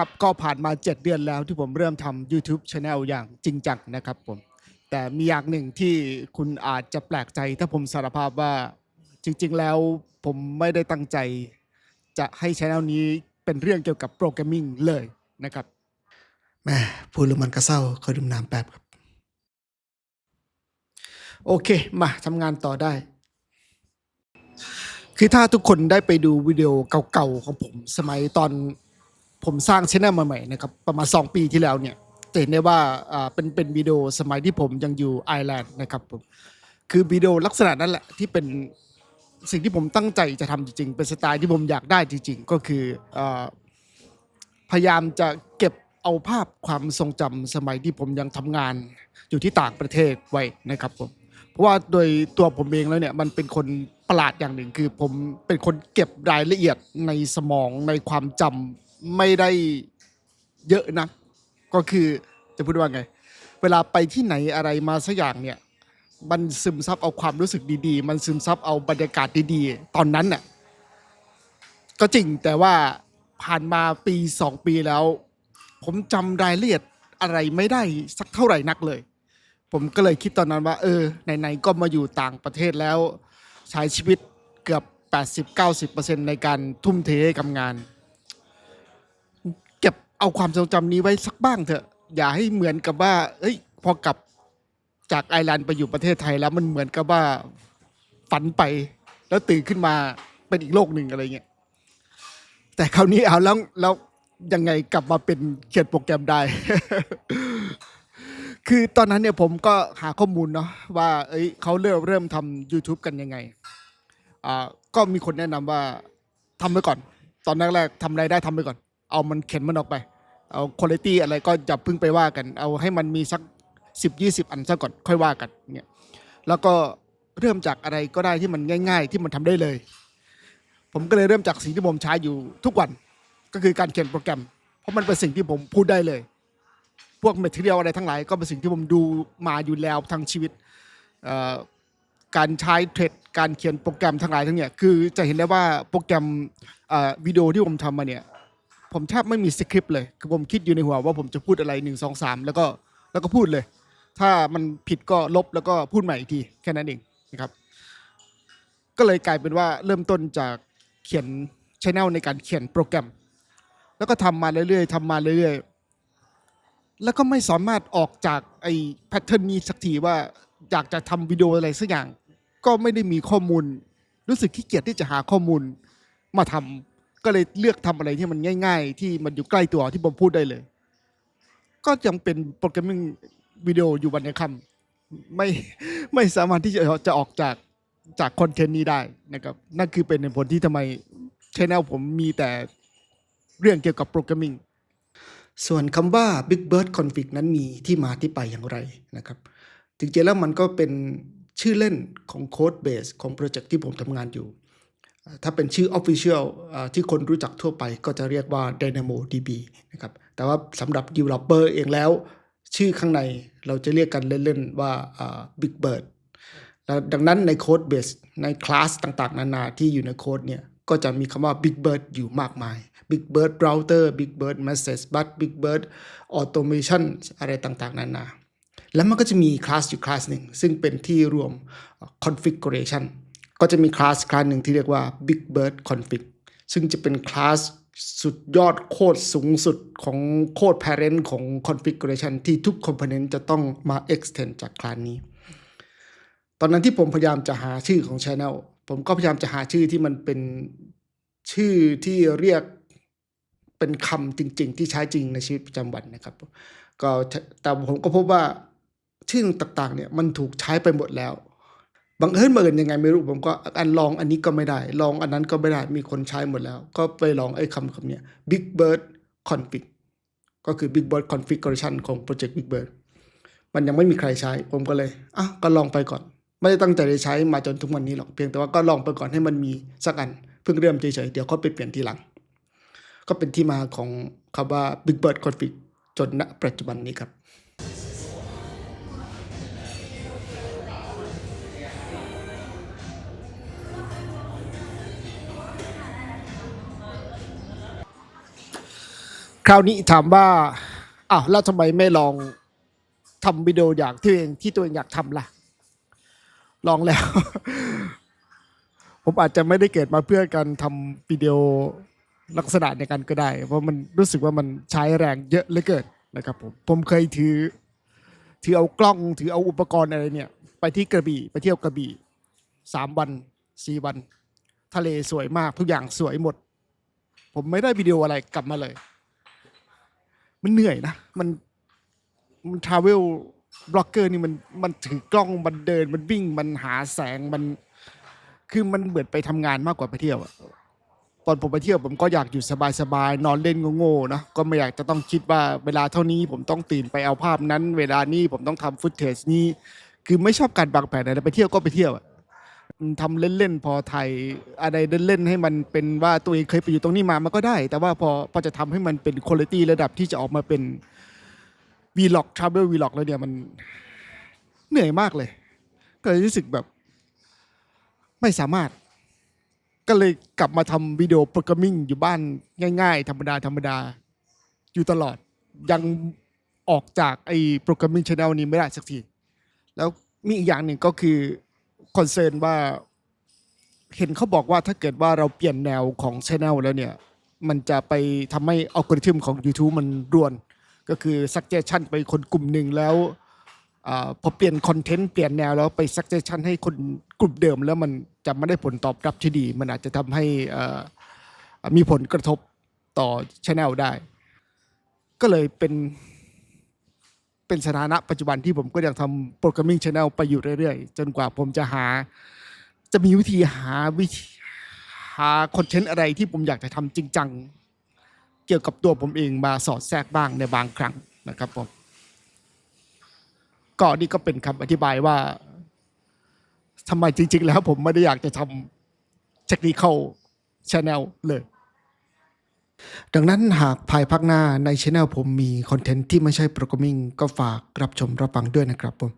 ครับก็ผ่านมา 7 เดือนแล้วที่ผมเริ่มทำ YouTube Channel อย่างจริงจังนะครับผม แต่มีอย่างหนึ่งที่คุณอาจจะแปลกใจถ้าผมสารภาพว่าจริง ๆ แล้วผมไม่ได้ตั้งใจ จะให้ช anel นี้เป็นเรื่องเกี่ยวกับโปรแกรมมิ่งเลยนะครับแม่พูดแล้วมันก็เศร้าขอดื่มน้ำแป๊บครับ โอเค มาทำงานต่อได้ คือถ้าทุกคนได้ไปดูวิดีโอเก่าๆของผมสมัยตอน ผมสร้างช anel ใหม่ๆนะครับประมาณ 2 ปีที่แล้วเนี่ยจะเห็นได้ว่าอ่าเป็นเป็นวิดีโอสมัยที่ผมยังอยู่ไอร์แลนด์นะครับผมคือวิดีโอลักษณะนั้นแหละที่เป็นสิ่งที่ผมตั้งใจจะทำจริงๆ เป็นสไตล์ที่ผมอยากได้จริงๆ ก็คืออาพยายามจะเก็บเอาภาพความทรงจำสมัยที่ผมยังทำงานอยู่ที่ต่างประเทศไว้นะครับผมเพราะว่าโดยตัวผมเองแล้วเนี่ยมันเป็นคนประหลาดอย่างหนึ่งคือผมเป็นคนเก็บรายละเอียดในสมองในความจำ ไม่ได้เยอะนะก็คือจะพูดว่าไง เวลาไปที่ไหนอะไรมาสักอย่างเนี่ย มันซึมซับเอาความรู้สึกดีๆ มันซึมซับเอาบรรยากาศดีๆ ตอนนั้นน่ะก็จริงแต่ว่าผ่านมาปีสองปีแล้ว ผมจำรายละเอียดอะไรไม่ได้สักเท่าไหร่นักเลย ผมก็เลยคิดตอนนั้นว่า เออไหนๆก็มาอยู่ต่างประเทศแล้วใช้ชีวิตเกือบ 80-90%ในการทุ่มเทให้กับงาน เอาความทรงจำนี้ไว้สักบ้างเถอะ อย่าให้เหมือนกับว่า เอ้ย พอกลับจากไอร์แลนด์ไปอยู่ประเทศไทยแล้วมันเหมือนกับว่าฝันไป แล้วตื่นขึ้นมาเป็นอีกโลกหนึ่งอะไรเงี้ยแต่คราวนี้เอาแล้วแล้วยังไงกลับมาเป็นเขียนโปรแกรมได้ คือตอนนั้นเนี่ยผมก็หาข้อมูลเนาะว่า เอ้ยเขาเริ่มเริ่มทำ YouTube กันยังไงอ่าก็มีคนแนะนำว่าทำไปก่อน ตอนแรกๆทำอะไรได้ทำไปก่อน เอามันเข็นมันออกไป เอาคุณภาพอะไรก็อย่าพิ่งไปว่ากัน เอาให้มันมีสักสิบยี่สิบอันซะก่อนค่อยว่ากันเนี่ยแล้วก็เริ่มจากอะไรก็ได้ที่มันง่าย ๆ ที่มันทำได้เลย ผมก็เลยเริ่มจากสิ่งที่ผมใช้อยู่ทุกวันก็คือการเขียนโปรแกรม เพราะมันเป็นสิ่งที่ผมพูดได้เลย พวกเมทเทียลอะไรทั้งหลาย ก็เป็นสิ่งที่ผมดูมาอยู่แล้วทั้งชีวิตการใช้เทรดการเขียนโปรแกรมทั้งหลายทั้งเนี่ยคือจะเห็นได้ว่าโปรแกรมวิดีโอที่ผมทำมาเนี่ย ผมแทบไม่มีสคริปต์เลยคือผมคิดอยู่ในหัวว่าผมจะพูดอะไรหนึ่งสองสามแล้วก็แล้วก็พูดเลย ถ้ามันผิดก็ลบแล้วก็พูดใหม่อีกทีแค่นั้นเองนะครับ ก็เลยกลายเป็นว่าเริ่มต้นจากเขียนชแนลในการเขียนโปรแกรม แล้วก็ทำมาเรื่อยๆทำมาเรื่อยๆ แล้วก็ไม่สามารถออกจากไอ้แพทเทิร์นนี้สักทีว่าอยากจะทำวิดีโออะไรสักอย่าง ก็ไม่ได้มีข้อมูล รู้สึกขี้เกียจที่จะหาข้อมูลมาทำ ก็เลยเลือกทำอะไรที่มันง่าย ๆ ที่มันอยู่ใกล้ตัวที่ผมพูดได้เลย ก็ยังเป็นโปรแกรมมิ่งวิดีโออยู่วันในคำไม่ไม่สามารถที่จะจะออกจากจากคอนเทนต์นี้ได้นะครับนั่นคือเป็นเหตุผลที่ทำไมชแนลผมมีแต่เรื่องเกี่ยวกับโปรแกรมมิ่งส่วนคำว่า Big Bird Config นั้นมีที่มาที่ไปอย่างไรนะครับจริงๆแล้วมันก็เป็นชื่อเล่นของโค้ดเบสของโปรเจกต์ที่ผมทำงานอยู่ ถ้าเป็นชื่อ Official อที่คนรู้จักทั่วไปก็จะเรียกว่า DynamoDB นะครับ แต่ว่าสำหรับ Developer เองแล้ว ชื่อข้างในเราจะเรียกกันเล่นๆว่า Big Bird ดังนั้นในโค้ดเบสในคลาสต่างๆ นานาที่อยู่ในโค้ดเนี่ย ก็จะมีคำว่า Big Bird อยู่มากมาย Big Bird Router Big Bird Message Bus Big Bird Automation อะไรต่างๆ นานา แล้วมันก็จะมีคลาสอยู่คลาสหนึ่งซึ่งเป็นที่รวม configuration ก็จะมีคลาสคลาสหนึ่งที่เรียกว่า Big Bird Config ซึ่งจะเป็นคลาสสุดยอดโคตรสูงสุดของโคด parent ของ configuration ที่ทุก component จะต้องมา extend จากคลาสนี้ ตอนนั้นที่ผมพยายามจะหาชื่อของ Channel ผมก็พยายามจะหาชื่อที่มันเป็นชื่อที่เรียกเป็นคำจริง ๆ ที่ใช้จริงในชีวิตประจำวันนะครับ ก็แต่ผมก็พบว่าชื่อต่างๆเนี่ยมันถูกใช้ไปหมดแล้ว บังเอิญบังเอิญยังไงไม่รู้ผมก็อันลองอันนี้ก็ไม่ได้ ลองอันนั้นก็ไม่ได้มีคนใช้หมดแล้ว ก็ไปลองไอ้คำคำเนี้ย Big Bird Config ก็คือ Big Bird Configuration ของโปรเจกต์ Big Bird มันยังไม่มีใครใช้ ผมก็เลยอะก็ลองไปก่อน ไม่ได้ตั้งใจจะใช้มาจนทุกวันนี้หรอกเพียงแต่ว่าก็ลองไปก่อนให้มันมีสักอันเพิ่งเริ่มเฉยๆเดี๋ยวเขาไปเปลี่ยนทีหลัง ก็เป็นที่มาของคำว่า Big Bird Config จนณปัจจุบันนี้ครับ คราวนี้ถามว่าอ้าวแล้วทำไมไม่ลองทำวิดีโออย่างที่เองที่ตัวเองอยากทำล่ะ ลองแล้ว ผมอาจจะไม่ได้เกิดมาเพื่อการทำวิดีโอลักษณะในการก็ได้ เพราะมันรู้สึกว่ามันใช้แรงเยอะเหลือเกินนะครับผมผมเคยถือ ถือเอากล้องถือเอาอุปกรณ์อะไรเนี่ย ไปที่กระบี่ไปเที่ยวกระบี่สามวันสี่วัน ทะเลสวยมากทุกอย่างสวยหมด ผมไม่ได้วิดีโออะไรกลับมาเลย มันเหนื่อยนะ มันมันทราเวลบล็อกเกอร์นี่มันมันถือกล้องมันเดินมันวิ่งมันหาแสงมัน คือมันเหมือนไปทำงานมากกว่าไปเที่ยวอะตอนผมไปเที่ยวผมก็อยากอยู่สบายๆนอนเล่นโง่ๆนะก็ไม่อยากจะต้องคิดว่าเวลาเท่านี้ผมต้องตื่นไปเอาภาพนั้น เวลานี้ผมต้องทำฟุตเทจนี้ คือไม่ชอบการวางแผนอะไรไปเที่ยวก็ไปเที่ยวอะ ทำเล่นๆพอไทยอะไรเล่นๆให้มันเป็นว่าตัวเองเคยไปอยู่ตรงนี้มามันก็ได้ แต่ว่าพอพอจะทำให้มันเป็นคุณภาพระดับที่จะออกมาเป็น Vlog Travel Vlog แล้วเนี่ยมันเหนื่อยมากเลย ก็เลยรู้สึกแบบ ไม่สามารถ ก็เลยกลับมาทำวิดีโอโปรแกรมมิ่งอยู่บ้านง่าย ๆ ธรรมดาธรรมดา อยู่ตลอดยังออกจากไอ้โปรแกรมมิ่งชแนลนี้ไม่ได้สักที แล้วมีอีกอย่างหนึ่งก็คือ คอนเซิร์นว่า เห็นเขาบอกว่าถ้าเกิดว่าเราเปลี่ยนแนวของช n แนลแล้วเนี่ย มันจะไปทำให้อัลกอริทึมของ YouTube มันรวน ก็คือ suggestion ไปคนกลุ่มหนึ่งแล้วอพอเปลี่ยนคอนเทนต์เปลี่ยนแนวแล้วไป suggestion ให้คนกลุ่มเดิม แล้วมันจะไม่ได้ผลตอบรับที่ดี มันอาจจะทำให้มีผลกระทบต่อช anel ได้ ก็เลยเป็น เป็นสถานะปัจจุบันที่ผมก็ยังทำโปรแกรมมิ่งช anel ไปอยู่เรื่อยๆ จนกว่าผมจะหา จะมีวิธีหาวิธีหาคอนเทนต์อะไรที่ผมอยากจะทำจริงจังเกี่ยวกับตัวผมเองมาสอดแทรกบ้างในบางครั้งนะครับผมก็นี่ก็เป็นคำอธิบายว่าทำไมจริง ๆ แล้วผมไม่ได้อยากจะทำเทคนิค channel เลย ดังนั้นหากภายภาคหน้าในช anel ผมมีคอนเทนต์ที่ไม่ใช่โปรแกรมมิ่งก็ฝากรับชมรับฟังด้วยนะครับผม